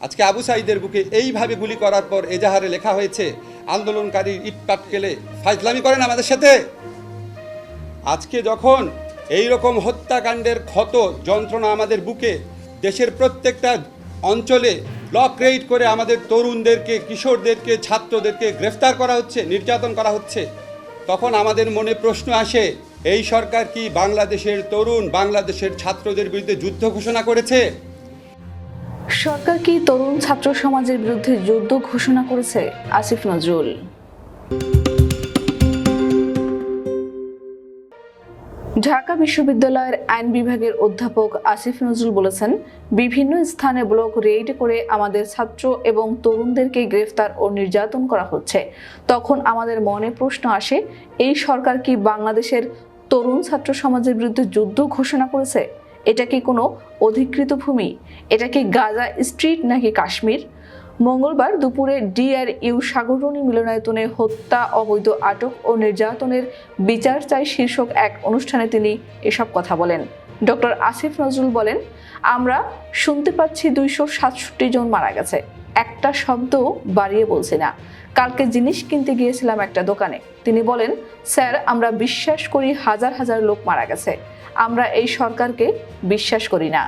আজকে আবু সাইদের বুকে এইভাবে গুলি করার পর এজাহারে লেখা হয়েছে আন্দোলনকারী ইট পাটকেলে ফাইজলামি করেন আমাদের সাথে। আজকে যখন এই রকম হত্যাকাণ্ডের ক্ষত যন্ত্রণা আমাদের বুকে, দেশের প্রত্যেকটা অঞ্চলে ব্লক রেইড করে আমাদের তরুণদেরকে, কিশোরদেরকে, ছাত্রদেরকে গ্রেফতার করা হচ্ছে, নির্যাতন করা হচ্ছে, তখন আমাদের মনে প্রশ্ন আসে, এই সরকার কি বাংলাদেশের তরুণ, বাংলাদেশের ছাত্রদের বিরুদ্ধে যুদ্ধ ঘোষণা করেছে? সরকার কি তরুণ ছাত্র সমাজের বিরুদ্ধে যুদ্ধ ঘোষণা করেছে? আসিফ নজরুল। ঢাকা বিশ্ববিদ্যালয়ের আইন বিভাগের অধ্যাপক আসিফ নজরুল বলেছেন, বিভিন্ন স্থানে ব্লক রেড করে আমাদের ছাত্র এবং তরুণদেরকে গ্রেফতার ও নির্যাতন করা হচ্ছে। তখন আমাদের মনে প্রশ্ন আসে, এই সরকার কি বাংলাদেশের তরুণ ছাত্র সমাজের বিরুদ্ধে যুদ্ধ ঘোষণা করেছে? এটা কি কোনো অধিকৃত ভূমি? এটা কি গাজা স্ট্রিট নাকি কাশ্মীর? মঙ্গলবার দুপুরে ডিআরইউ সাগররণী মিলনায়তনে হত্যা, অবৈধ আটক ও নির্যাতনের বিচার চাই শীর্ষক এক অনুষ্ঠানে তিনি এসব কথা বলেন। ডক্টর আসিফ নজরুল বলেন, আমরা শুনতে পাচ্ছি দুইশো সাতষট্টি জন মারা গেছে। একটা শব্দ বাড়িয়ে বলছি না। কালকে জিনিস কিনতে গিয়েছিলাম একটা দোকানে। তিনি বলেন, স্যার, আমরা বিশ্বাস করি হাজার হাজার লোক মারা গেছে। আমরা এই সরকারকে বিশ্বাস করি না।